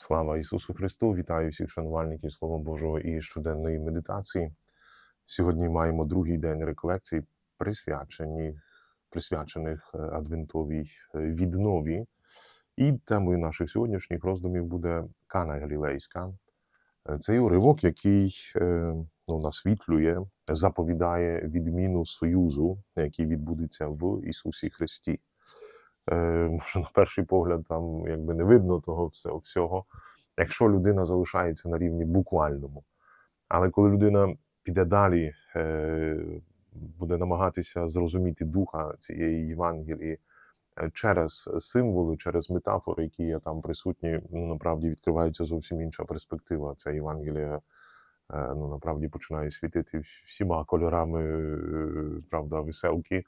Слава Ісусу Христу! Вітаю всіх шанувальників Слова Божого і щоденної медитації. Сьогодні маємо другий день реколекцій, присвячені, присвячених е, адвентовій е, віднові. І темою наших сьогоднішніх роздумів буде Кана Галілейська. Е, Цей уривок, який ну, насвітлює, заповідає відміну союзу, який відбудеться в Ісусі Христі. Може, на перший погляд, там якби не видно того всього, якщо людина залишається на рівні буквальному. Але коли людина піде далі, е, буде намагатися зрозуміти духа цієї Євангелії е, через символи, через метафори, які є там присутні, ну направді відкривається зовсім інша перспектива. Ця Євангелія е, ну направді починає світити всіма кольорами, правда, веселки.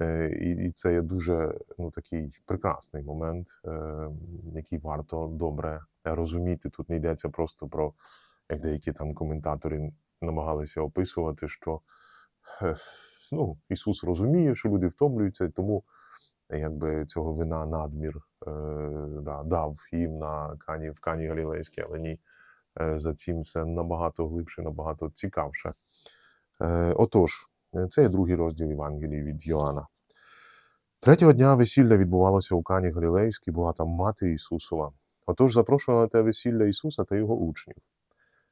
Е, І, і це є дуже ну, такий прекрасний момент, е, який варто добре розуміти. Тут не йдеться просто про, як деякі там коментатори намагалися описувати, що е, ну, Ісус розуміє, що люди втомлюються, і тому якби цього вина надмір е, да, дав їм на кані в кані Галілейській, але ні. е, За цим все набагато глибше, набагато цікавше. Е, Отож, це є другий розділ Євангелії від Йоанна. Третього дня весілля відбувалося у Кані Галілейській, була там мати Ісусова. Отож запрошувала на те весілля Ісуса та його учнів.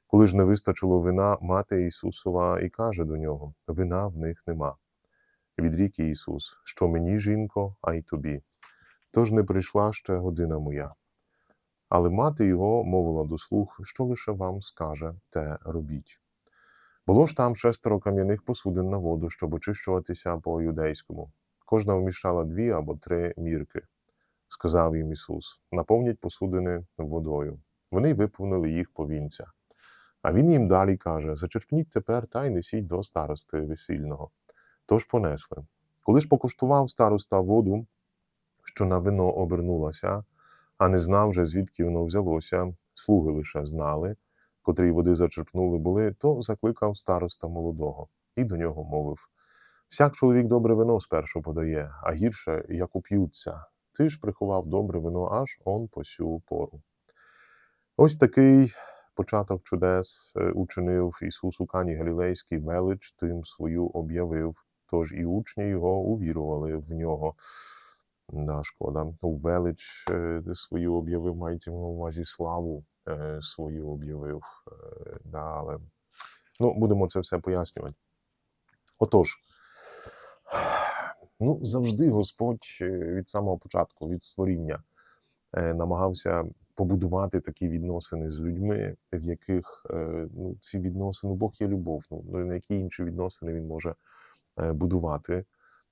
Коли ж не вистачило вина, мати Ісусова і каже до нього: Вина в них нема. Відрік Ісус, що мені, жінко, а й тобі. Тож не прийшла ще година моя. Але мати його мовила до слуг, що лише вам скаже, те робіть. Було ж там шестеро кам'яних посудин на воду, щоб очищуватися по юдейському. Кожна вміщала дві або три мірки. Сказав їм Ісус: наповніть посудини водою. Вони виповнили їх повінця. А він їм далі каже: Зачерпніть тепер та й несіть до старости весільного. Тож понесли. Коли ж покуштував староста воду, що на вино обернулася, а не знав вже, звідки воно взялося, слуги лише знали, котрі води зачерпнули були, то закликав староста молодого і до нього мовив: Всяк чоловік добре вино спершу подає, а гірше, як уп'ються. Ти ж приховав добре вино аж он по сю пору. Ось такий початок чудес е, учинив Ісус у Кані Галілейській велич тим свою об'явив. Тож і учні його увірували в нього. Да, шкода. У велич е, свою об'явив, мається на увазі славу свою об'явив. Е, але ну, будемо це все пояснювати. Отож, ну, завжди Господь е, від самого початку, від створіння, е, намагався побудувати такі відносини з людьми, в яких е, ну, ці відносини, Бог є любов. Ну, ну, на які інші відносини він може е, будувати.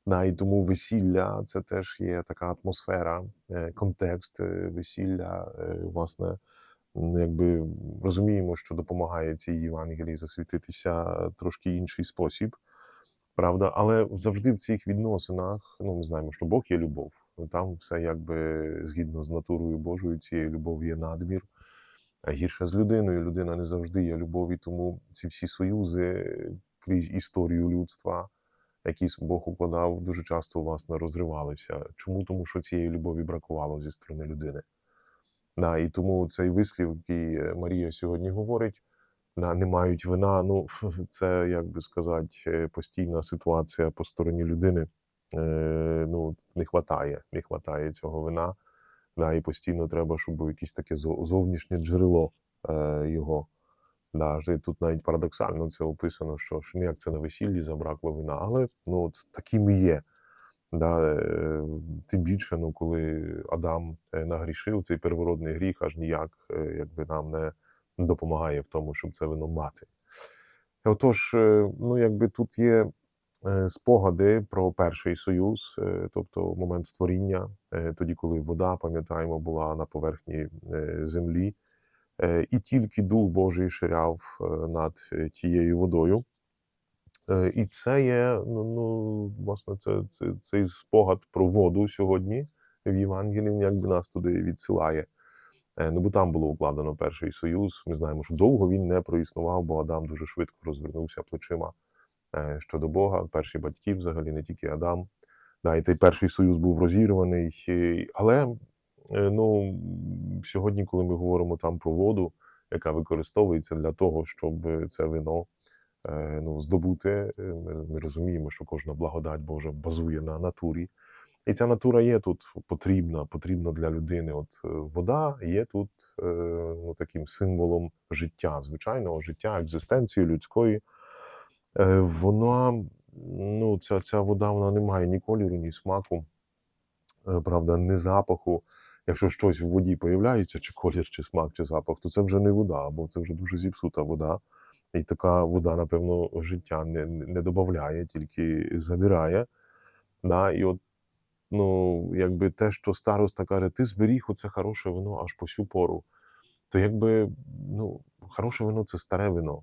Да, і тому весілля це теж є така атмосфера, е, контекст е, весілля, е, власне, якби розуміємо, що допомагає цій Євангелії засвітитися трошки інший спосіб, правда, але завжди в цих відносинах, ну ми знаємо, що Бог є любов. Ну, Там все якби згідно з натурою Божою, цієї любові є надмір. А гірше з людиною. Людина не завжди є любові, тому ці всі союзи крізь історію людства, які Бог укладав, дуже часто власне розривалися. Чому? Тому що цієї любові бракувало зі сторони людини. Да, і тому цей вислів, який е, Марія сьогодні говорить, да, не мають вина. Ну це як би сказати, постійна ситуація по стороні людини. Е, ну, не хватає, не хватає цього вина. Да, і постійно треба, щоб було якесь таке зовнішнє джерело е, його. Да, тут навіть парадоксально це описано, що ж не як це на весіллі забракло вина, але ну, таким і є. Да, е, тим більше, ну, коли Адам е, нагрішив, цей первородний гріх аж ніяк е, якби нам не допомагає в тому, щоб це вино мати. Отож, ну, якби тут є спогади про перший союз, тобто момент створіння, тоді, коли вода, пам'ятаємо, була на поверхні землі, і тільки Дух Божий ширяв над тією водою. Е, І це є, ну, ну власне, це, це, цей спогад про воду сьогодні в Євангелії, якби нас туди відсилає. Е, Ну, бо там було укладено перший союз. Ми знаємо, що довго він не проіснував, бо Адам дуже швидко розвернувся плечима е, щодо Бога. Перші батьки, взагалі, не тільки Адам. Да, і цей перший союз був розірваний. Але ну, сьогодні, коли ми говоримо там про воду, яка використовується для того, щоб це вино ну, здобути, е, ми, ми розуміємо, що кожна благодать Божа базує на натурі. І ця натура є тут потрібна, потрібна для людини. От е, вода є тут е, ну, таким символом життя, звичайного життя, екзистенції людської. Е, вона, ну, ця, ця вода вона не має ні кольору, ні смаку, е, правда, ні запаху. Якщо щось в воді появляється, чи колір, чи смак, чи запах, то це вже не вода, або це вже дуже зіпсута вода. І така вода, напевно, життя не, не додає, тільки забирає. Да? І от, ну, якби те, що староста каже, ти зберіг оце хороше вино аж по сю пору, то якби ну, хороше вино це старе вино.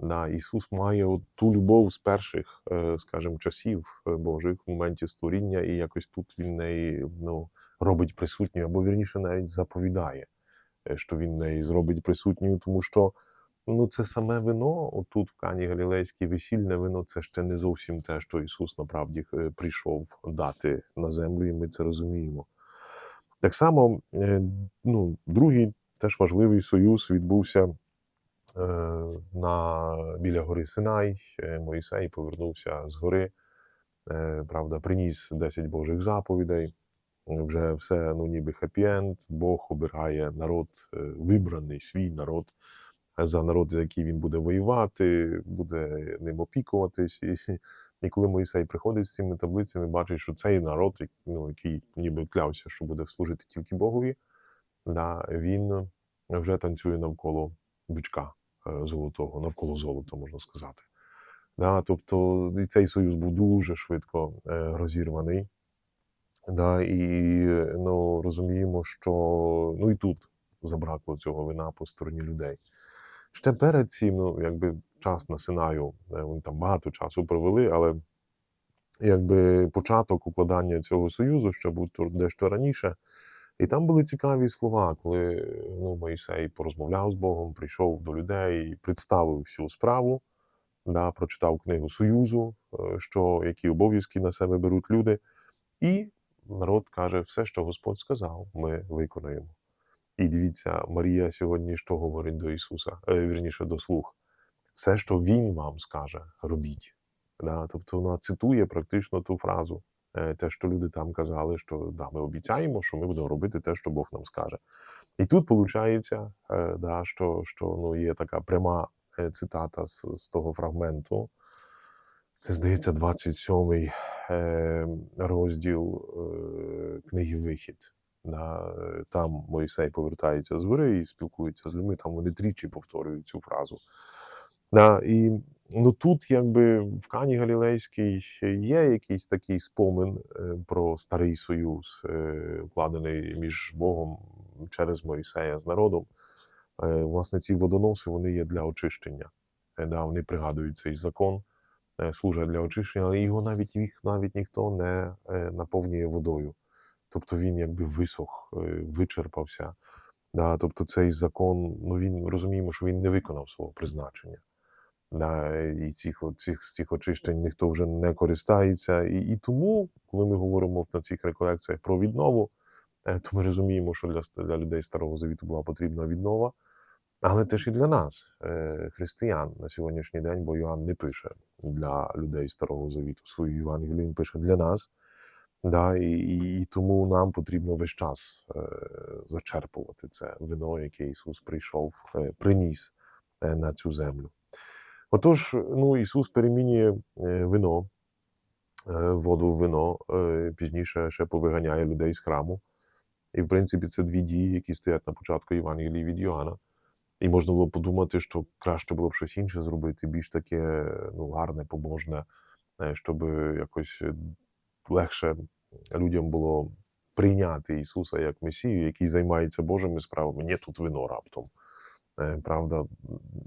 Да, Ісус має от ту любов з перших, е, скажімо, часів е, Божих, моментів створіння, і якось тут він неї ну, робить присутньою, або вірніше навіть заповідає, е, що він неї зробить присутньою, тому що ну, це саме вино, отут в Кані Галілейській, весільне вино, це ще не зовсім те, що Ісус направді е, прийшов дати на землю, і ми це розуміємо. Так само, е, ну, другий теж важливий союз відбувся е, на, біля гори Синай. Моїсей повернувся з гори, правда, приніс 10 Божих заповідей. Вже все, ну, ніби хеппі-енд. Бог обирає народ, вибраний свій народ за народ, за який він буде воювати, буде ним опікуватись. І, і коли Моїсей приходить з цими таблицями, бачить, що цей народ, ну, який ніби клявся, що буде служити тільки Богові, да, він вже танцює навколо бичка е, золотого, навколо золота, можна сказати. Да, тобто і цей союз був дуже швидко е, розірваний. Да, і ну, розуміємо, що ну і тут забракло цього вина по стороні людей. Ще перед цим, ну, якби час на Синаю, е, вони там багато часу провели, але якби початок укладання цього союзу ще був дещо раніше. І там були цікаві слова, коли ну, Моїсей порозмовляв з Богом, прийшов до людей, представив всю справу, да, прочитав книгу Союзу, е, що які обов'язки на себе беруть люди. І народ каже, все, що Господь сказав, ми виконаємо. І дивіться, Марія сьогодні що говорить до Ісуса, е, вірніше до слуг. Все, що Він вам скаже, робіть. Да? Тобто вона цитує практично ту фразу, е, те, що люди там казали, що да, ми обіцяємо, що ми будемо робити те, що Бог нам скаже. І тут виходить, да, що, що ну, є така пряма е, цитата з, з того фрагменту. Це, здається, 27-й е, розділ е, книги Вихід. Е, там Моїсей повертається з гори і спілкується з людьми. Там вони тричі повторюють цю фразу. І ну, тут, якби в Кані Галілейській є якийсь такий спомин е, про старий союз, е, укладений між Богом через Моїсея з народом. Е, власне, ці водоноси вони є для очищення. Е, да, вони пригадують цей закон, е, служать для очищення, але його навіть їх навіть ніхто не е, наповнює водою. Тобто він якби висох, е, вичерпався. Да, тобто цей закон, ну він розуміємо, що він не виконав свого призначення. Да, і цих, цих, цих очищень ніхто вже не користається. І, і тому, коли ми говоримо на цих реколекціях про віднову, е, то ми розуміємо, що для, для людей Старого Завіту була потрібна віднова, але теж і для нас, е, християн, на сьогоднішній день, бо Йоанн не пише для людей Старого Завіту свою Євангелію, він пише для нас. Да, і, і, і тому нам потрібно весь час е, зачерпувати це вино, яке Ісус прийшов, е, приніс е, на цю землю. Отож, ну, Ісус перемінює е, вино, е, воду в вино, е, пізніше ще повиганяє людей з храму. І, в принципі, це дві дії, які стоять на початку Євангелії від Йоанна. І можна було подумати, що краще було б щось інше зробити, більш таке ну, гарне, побожне, е, щоб якось е, легше людям було прийняти Ісуса як Месію, який займається Божими справами. Ні, тут вино раптом. Е, Правда,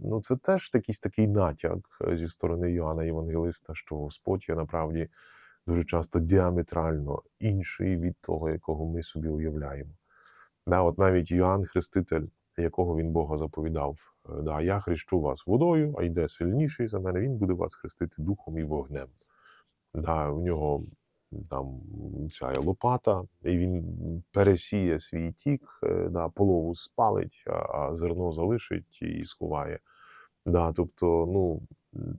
ну це теж якийсь такий натяк е, зі сторони Йоанна Євангелиста, що Господь є направді дуже часто діаметрально інший від того, якого ми собі уявляємо. Да, от навіть Йоанн Хреститель, якого він Бога заповідав, е, да, я хрещу вас водою, а йде сильніший за мене, він буде вас хрестити духом і вогнем. Да, в нього там ця лопата, і він пересіє свій тік, е, да, полову спалить, а, зерно залишить і сховає. Да, тобто, ну,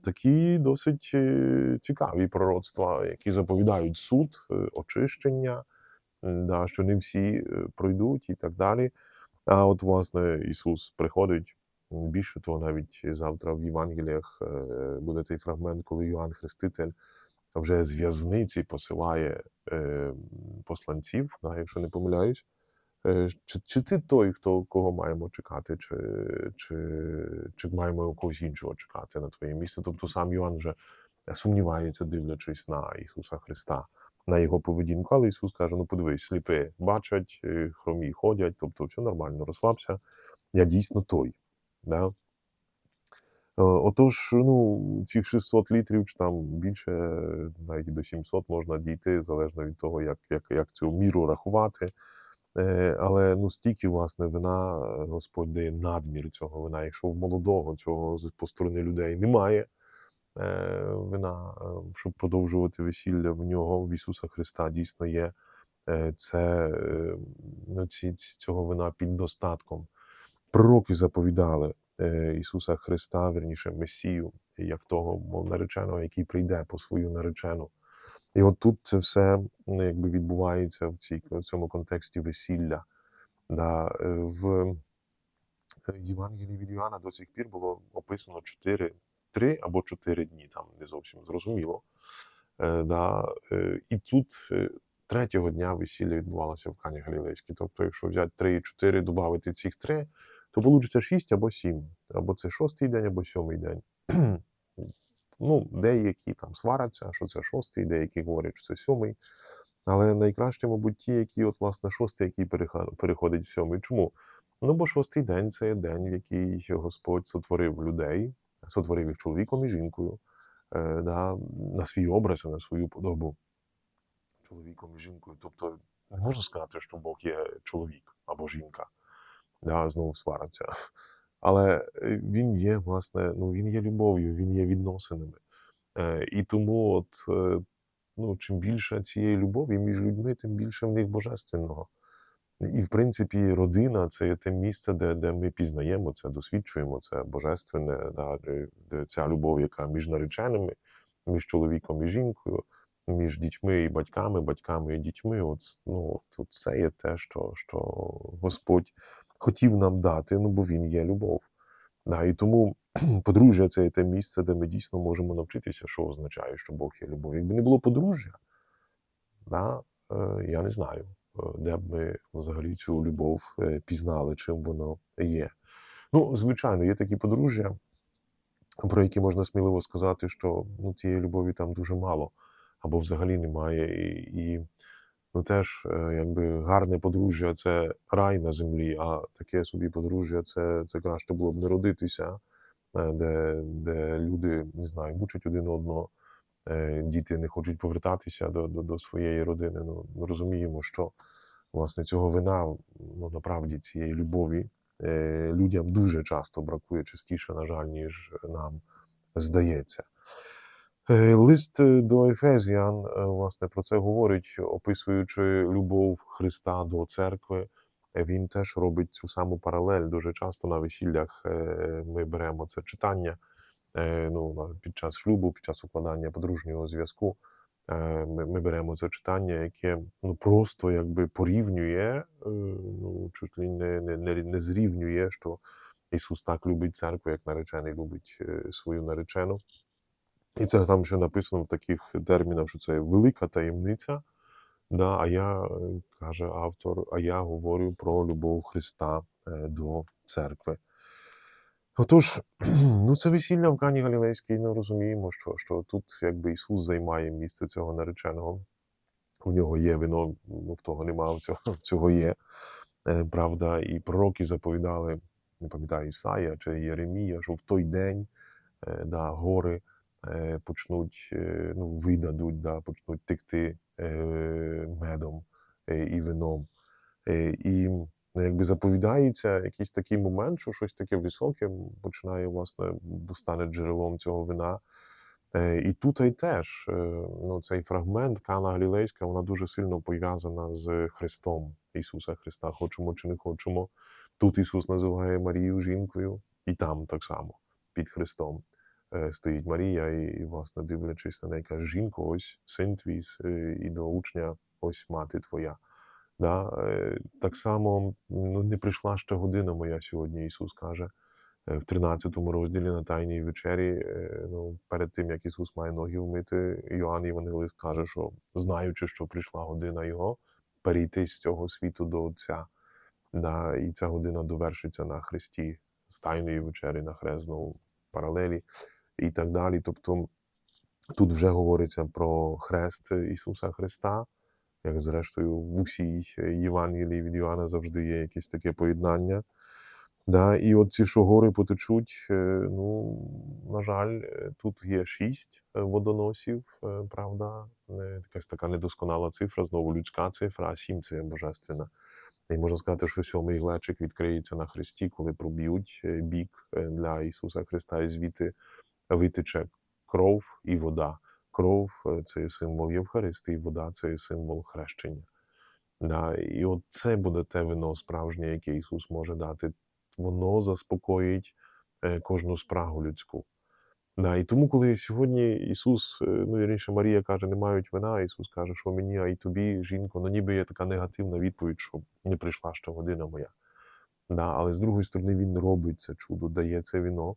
такі досить е, цікаві пророцтва, які заповідають суд, е, очищення, да, що не всі е, пройдуть і так далі. А от, власне, Ісус приходить. Більше того, навіть завтра в Євангеліях е, буде той фрагмент, коли Йоанн Хреститель вже з в'язниці посилає е, посланців, якщо не помиляюсь. Е, Чи, чи ти той, хто кого маємо чекати, чи, чи, чи маємо когось іншого чекати на твоє місце? Тобто сам Йоанн вже сумнівається, дивлячись на Ісуса Христа, на його поведінку. Але Ісус каже: ну подивись, сліпи бачать, е, хромі ходять, тобто все нормально, розслабся. Я дійсно той. Да? Е, Отож, ну, цих 600 літрів чи там більше, навіть до 700 можна дійти, залежно від того, як, як, як цю міру рахувати. Е, Але ну, стільки, власне, вина е, Господь дає надмір цього вина. Якщо в молодого цього по сторони людей немає вина, щоб продовжувати весілля в нього, в Ісуса Христа дійсно є це, ну, цього вина під достатком. Пророки заповідали Ісуса Христа, верніше Месію, як того нареченого, який прийде по свою наречену. І от тут це все якби відбувається в, цій, в цьому контексті весілля. Да, е, в Євангелії від Іоанна до цих пір було описано 4, 3 або 4 дні, там не зовсім зрозуміло. Е, да, е, і тут е, третього дня весілля відбувалося в Кані Галілейській. Тобто, якщо взяти 3 і 4, додати цих 3, то вийде 6 або 7. Або це шостий день, або сьомий день. ну, деякі там сваряться, що це шостий, деякі говорять, що це сьомий. Але найкраще, мабуть, ті, які, от, власне, шостий, який переходить в сьомий. Чому? Ну, бо шостий день це день, в який Господь сотворив людей, сотворив їх чоловіком і жінкою, е, да, на свій образ, на свою подобу. Чоловіком і жінкою. Тобто, не можна сказати, що Бог є чоловік або жінка. Да, знову свараться. Але е, він є, власне, ну він є любов'ю, він є відносинами. Е, і тому, от, е, ну, чим більше цієї любові між людьми, тим більше в них божественного. І, в принципі, родина це є те місце, де, де ми пізнаємо це, досвідчуємо це божественне, да, де, ця любов, яка між нареченими, між чоловіком і жінкою, між дітьми і батьками, батьками і дітьми. От, ну, от це є те, що, що Господь хотів нам дати, ну бо він є любов. Да, і тому подружжя це те місце, де ми дійсно можемо навчитися, що означає, що Бог є любов. Якби не було подружжя, да, е, я не знаю, е, де б ми взагалі цю любов е, пізнали, чим воно є. Ну, звичайно, є такі подружжя, про які можна сміливо сказати, що ну, цієї любові там дуже мало, або взагалі немає. І, і ну, теж, е, якби гарне подружжя це рай на землі, а таке собі подружжя це, це краще було б не родитися, е, де, де люди не знаю, мучать один одного. е, Діти не хочуть повертатися до, до, до своєї родини. Ну, розуміємо, що власне цього вина, ну насправді цієї любові людям дуже часто бракує, частіше, на жаль, ніж нам здається. Е, Лист е, до Ефезіан, е, власне, про це говорить, описуючи любов Христа до церкви. Він теж робить цю саму паралель. Дуже часто на весіллях ми беремо це читання ну, під час шлюбу, під час укладання подружнього зв'язку. Ми, ми беремо це читання, яке ну, просто якби порівнює, ну, чуть ли не, не, не, зрівнює, що Ісус так любить церкву, як наречений любить свою наречену. І це там ще написано в таких термінах, що це велика таємниця. Да, а я, е, каже автор, а я говорю про любов Христа е, до церкви. Отож, ну це весілля в Кані Галілейській, ну розуміємо, що, що тут якби Ісус займає місце цього нареченого. У нього є вино, ну в того нема, в цього, в цього є. Е, Правда, і пророки заповідали, не пам'ятаю, Ісая чи Єремія, що в той день да, гори почнуть, е, ну, видадуть, да, почнуть текти е, медом е, і вином. Е, І ну, якби заповідається якийсь такий момент, що щось таке високе починає, власне, стане джерелом цього вина. Е, І тут і теж е, ну, цей фрагмент Кана Галілейська, вона дуже сильно пов'язана з Христом Ісуса Христа. Хочемо чи не хочемо. Тут Ісус називає Марію жінкою, і там так само під Христом е, стоїть Марія, і, власне, дивлячись на неї, каже, жінко, ось син твій, е, і до учня, ось мати твоя. Да? е, Так само ну, не прийшла ще година моя сьогодні, Ісус каже е, в 13 розділі на Тайній вечері. е, Ну, перед тим, як Ісус має ноги вмити, Йоанн Євангелист каже, що знаючи, що прийшла година Його, перейти з цього світу до Отця. Да, і ця година довершиться на хресті з Тайної вечері, на хресну паралелі і так далі. Тобто тут вже говориться про хрест Ісуса Христа, як зрештою в усій Євангелії від Йоанна завжди є якесь таке поєднання. Да, і от ці, що гори потечуть, е, ну, на жаль, е, тут є шість е, водоносів, правда, якась така недосконала цифра, знову людська цифра, а сім це божественна. І можна сказати, що сьомий глечик відкриється на Христі, коли проб'ють бік для Ісуса Христа, і звідти витече кров і вода. Кров е, це є символ Євхаристії, вода це є символ хрещення. Да, і от це буде те вино справжнє, яке Ісус може дати. Воно заспокоїть е, кожну спрагу людську. Да, і тому, коли сьогодні Ісус, е, ну вірніше, Марія каже, не мають вина, Ісус каже, що мені, а й тобі, жінко, ну ніби є така негативна відповідь, що не прийшла ще година моя. Да, але з другої сторони, Він робить це чудо, дає це віно,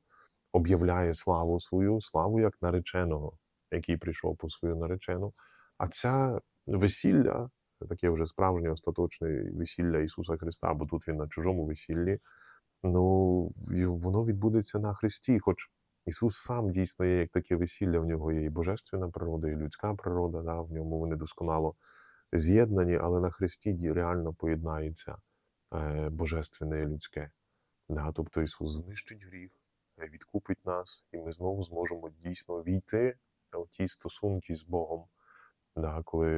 об'являє славу свою, славу як нареченого, який прийшов по свою наречену. А ця весілля, таке вже справжнє остаточне весілля Ісуса Христа, бо тут він на чужому весіллі, ну воно відбудеться на Христі. Хоч Ісус сам дійсно є як таке весілля, в нього є і божественна природа, і людська природа, да, в ньому вони досконало з'єднані, але на Христі реально поєднається е, божественне і людське. Да, тобто Ісус знищить гріх, відкупить нас, і ми знову зможемо дійсно війти в ті стосунки з Богом, коли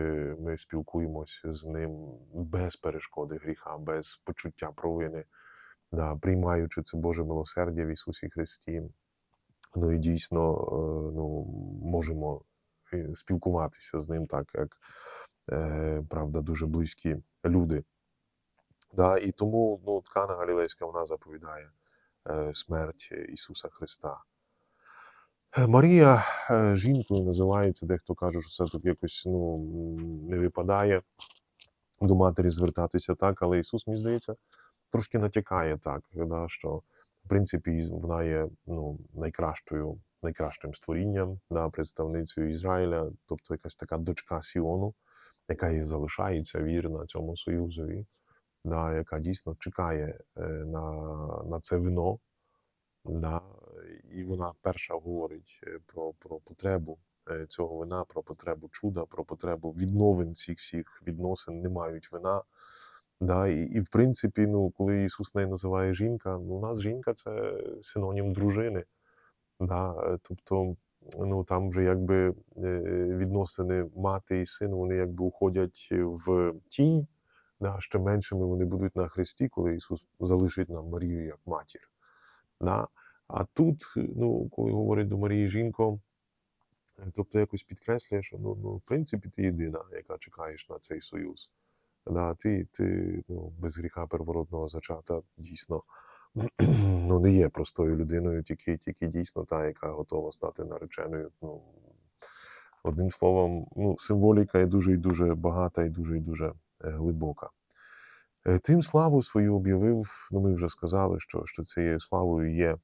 ми спілкуємося з Ним без перешкоди гріха, без почуття провини, приймаючи це Боже милосердя в Ісусі Христі. Ну і дійсно е, ну, можемо е, спілкуватися з ним так, як е, правда, дуже близькі люди. Да, і тому ну, ткана Галілейська вона заповідає смерть Ісуса Христа. Е, Марія е, жінкою називається, дехто каже, що це тут якось ну, не випадає до матері звертатися так, але Ісус, мені здається, трошки натякає так, да, що в принципі вона є ну, найкращою, найкращим створінням, да, представницею Ізраїля, тобто якась така дочка Сіону, яка і залишається вірна цьому союзові, да, яка дійсно чекає е, на, на це вино. Да, і вона перша говорить е, про, про потребу е, цього вина, про потребу чуда, про потребу відновин цих всіх відносин не мають вина. Да, і, і в принципі, ну, коли Ісус неї називає жінка, ну, у нас жінка це синонім дружини. Да, тобто, ну там вже якби відносини мати і син, вони якби уходять в тінь, да, ще меншими вони будуть на хресті, коли Ісус залишить нам Марію як матір. Да. А тут, ну, коли говорить до Марії жінко, е, тобто якось підкреслює, що ну, ну, в принципі ти єдина, яка чекаєш на цей союз. Да, ти, ти ну, без гріха первородного зачата дійсно ну, не є простою людиною, тільки, тільки дійсно та, яка готова стати нареченою. Ну, одним словом, ну, символіка є дуже і дуже багата і дуже і дуже глибока. Е, Тим славу свою об'явив, ну ми вже сказали, що, що цією славою є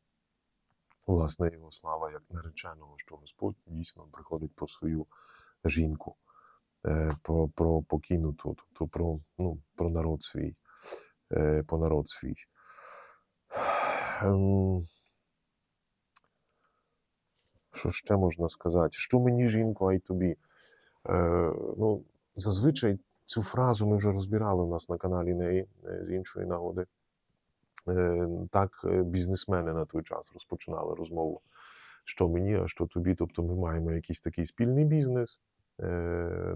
власне його слава як нареченого, що Господь дійсно приходить по свою жінку, е, про, про покинуту, тобто про, ну, про народ свій, е, по народ свій. Ем, Що ще можна сказати? Що мені жінко, а й тобі? Е, ну, зазвичай цю фразу ми вже розбирали у нас на каналі неї е, з іншої нагоди. Е, так, е, бізнесмени на той час розпочинали розмову, що мені, а що тобі. Тобто ми маємо якийсь такий спільний бізнес.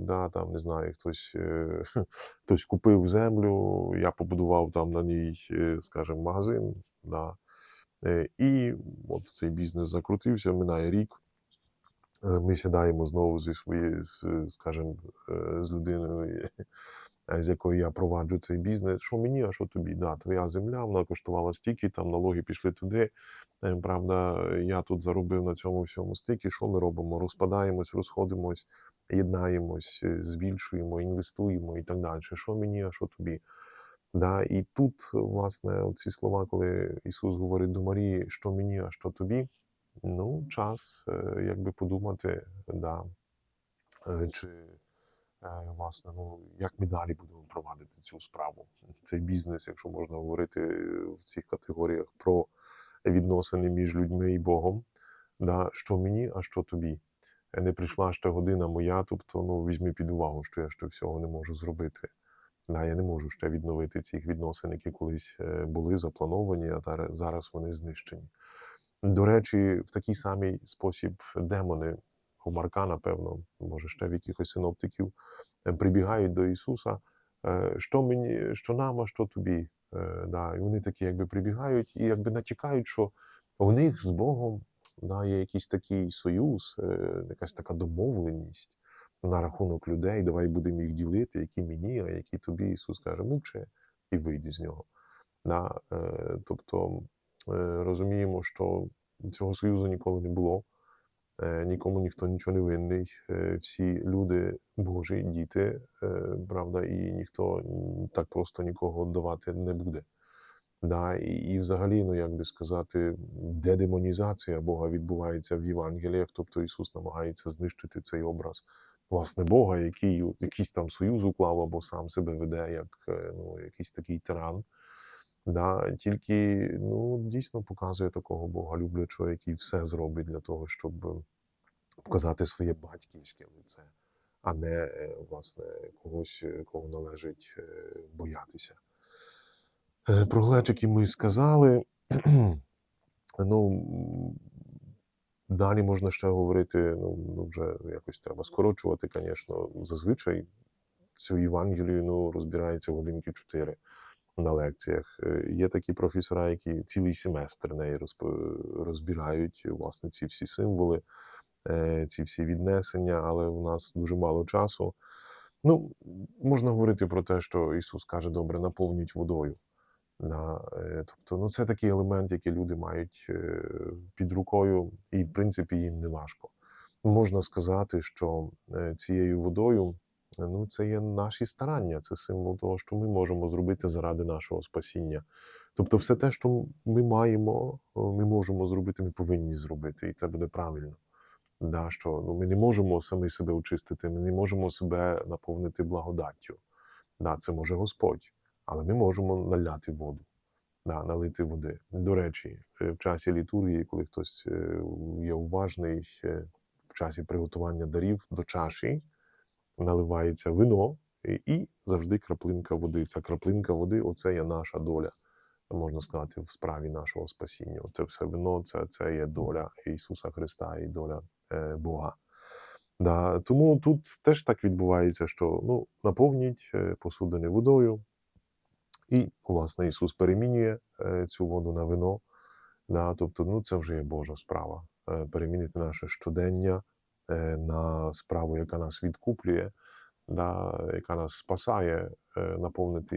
Да, там, не знаю, хтось, хтось купив землю, я побудував там на ній, скажімо, магазин. Да. І от цей бізнес закрутився, минає рік. Е, ми сідаємо знову зі своєю, скажімо, е, з людиною, е, з якою я проваджу цей бізнес. Що мені, а що тобі? Да, твоя земля, вона коштувала стільки, там налоги пішли туди. Правда, я тут заробив на цьому всьому стільки. Що ми робимо? Розпадаємось, розходимось, єднаємось, збільшуємо, інвестуємо і так далі. Що мені, а що тобі? Да, і тут, власне, ці слова, коли Ісус говорить до Марії, що мені, а що тобі, ну, час е, якби подумати, да, е, чи е, власне, ну, як ми далі будемо провадити цю справу, цей бізнес, якщо можна говорити в цих категоріях про відносини між людьми і Богом. Да, що мені, а що тобі? Не прийшла ще година моя, тобто ну, візьми під увагу, що я ще всього не можу зробити. Да, я не можу ще відновити цих відносин, які колись були заплановані, а зараз вони знищені. До речі, в такий самий спосіб демони Марка, напевно, може ще в якихось синоптиків, е, прибігають до Ісуса. е, Що мені, що нам, а що тобі? Е, Да, і вони такі якби прибігають і якби натякають, що у них з Богом да, є якийсь такий союз, якась така домовленість на рахунок людей, давай будемо їх ділити, які мені, а які тобі. Ісус каже, мовчи і вийди з нього. Да, тобто розуміємо, що цього союзу ніколи не було, е, нікому ніхто нічого не винний. Е, всі люди Божі, діти, е, правда, і ніхто так просто нікого давати не буде. Да, і, і взагалі, ну як би сказати, дедемонізація Бога відбувається в Євангеліях, тобто Ісус намагається знищити цей образ власне Бога, який якийсь там союз уклав або сам себе веде як е, ну, якийсь такий тиран. Да, тільки ну, дійсно показує такого Бога люблячого, який все зробить для того, щоб показати своє батьківське лице, а не е, власне когось, е, кого належить е, боятися. Про глечики ми сказали. ну, далі можна ще говорити, ну, ну вже якось треба скорочувати, звісно. Зазвичай цю Євангелію ну, розбирається годинки 4 на лекціях. Е, Є такі професора, які цілий семестр неї розбирають власне ці всі символи, е, ці всі віднесення, але у нас дуже мало часу. Ну, можна говорити про те, що Ісус каже, добре, наповніть водою. На, е, тобто, ну, це такий елемент, який люди мають під рукою, і в принципі їм не важко. Можна сказати, що цією водою ну, це є наші старання, це символ того, що ми можемо зробити заради нашого спасіння. Тобто, все те, що ми маємо, ми можемо зробити, ми повинні зробити, і це буде правильно. Да, що ну, ми не можемо самі себе очистити, ми не можемо себе наповнити благодаттю. Да, це може Господь, але ми можемо наляти воду, да, налити води. До речі, е, в часі літургії, коли хтось е, є уважний, е, в часі приготування дарів до чаші наливається вино і, завжди краплинка води. Ця краплинка води оце є наша доля, можна сказати, в справі нашого спасіння. Це все вино, це, це є доля Ісуса Христа і доля е, Бога. Да, тому тут теж так відбувається, що ну, наповніть е, посудини водою, і, власне, Ісус перемінює е, цю воду на вино. Да, тобто, ну, це вже є Божа справа. Е, перемінити наше щодення на справу, яка нас відкуплює, да, яка нас спасає, е, наповнити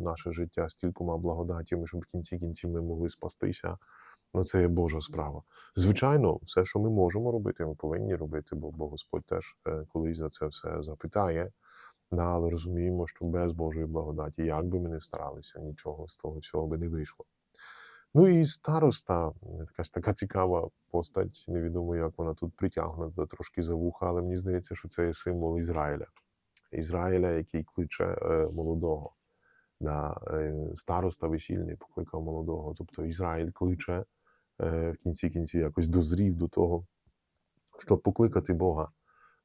наше життя стількома благодатями, щоб в кінці кінців ми могли спастися. Ну, це є Божа справа. Звичайно, все, що ми можемо робити, ми повинні робити, бо, бо Господь теж е, колись за це все запитає. Але розуміємо, що без Божої благодаті, як би ми не старалися, нічого з того всього би не вийшло. Ну і староста, така ж така цікава постать, невідомо, як вона тут притягнута трошки за вуха, але мені здається, що це є символ Ізраїля. Ізраїля, який кличе е, молодого. Да, е, староста весільний покликав молодого. Тобто Ізраїль кличе е, в кінці кінці якось дозрів до того, щоб покликати Бога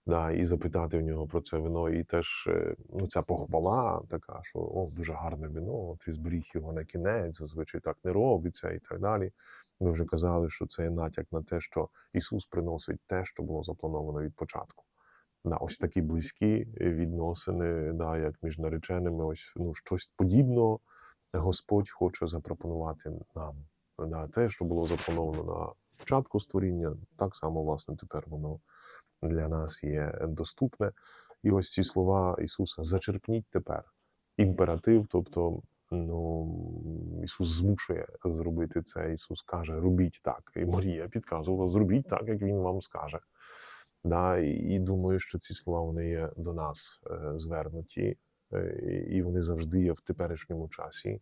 да, і запитати в нього про це вино. І теж е, ну, ця похвала така, що о, дуже гарне вино, ти зберіг його на кінець, зазвичай так не робиться і так далі. Ми вже казали, що це є натяк на те, що Ісус приносить те, що було заплановано від початку. Да, ось такі близькі відносини, да, як між нареченими, ось ну, щось подібного Господь хоче запропонувати нам. Да, те, що було заплановано на початку створіння, так само, власне, тепер воно для нас є доступне. І ось ці слова Ісуса зачерпніть тепер. Імператив, тобто ну, Ісус змушує зробити це. Ісус каже: робіть так. І Марія підказувала, зробіть так, як Він вам скаже. Да, і, думаю, що ці слова вони є до нас е, звернуті, е, і вони завжди є в теперішньому часі.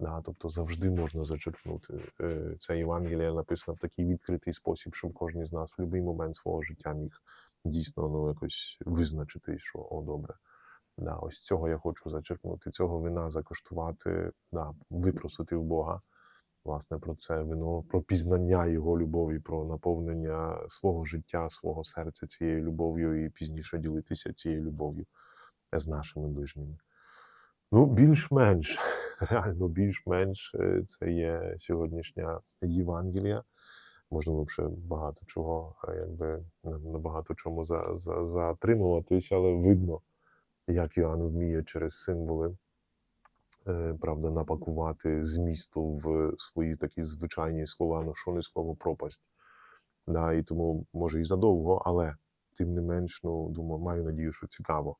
Да, тобто завжди можна зачерпнути. Е, Це Євангелія написано в такий відкритий спосіб, щоб кожен з нас в будь-який момент свого життя міг дійсно ну, якось визначити, що о, добре. Да, ось цього я хочу зачерпнути, цього вина закоштувати, да, випросити в Бога. Власне, про це вино, про пізнання Його любові, про наповнення свого життя, свого серця цією любов'ю і пізніше ділитися цією любов'ю з нашими ближніми. Ну, більш-менш, реально більш-менш е, це є сьогоднішня Євангелія. Можна ще багато чого, е, якби на багато чому за, за, затримуватись, але видно, як Йоанн вміє через символи, е, правда, напакувати змісту в свої такі звичайні слова, ну що не слово пропасть. Да, і тому може і задовго, але тим не менш, ну думаю, маю надію, що цікаво.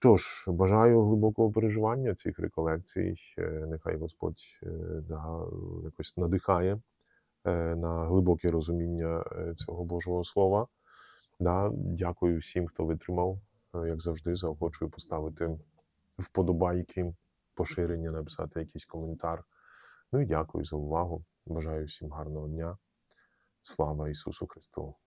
Що ж, бажаю глибокого переживання цих реколекцій. Нехай Господь е, да, якось надихає е, на глибоке розуміння е, цього Божого Слова. Да, дякую всім, хто витримав, як завжди, заохочую поставити вподобайки, поширення, написати якийсь коментар. Ну і дякую за увагу. Бажаю всім гарного дня. Слава Ісусу Христу!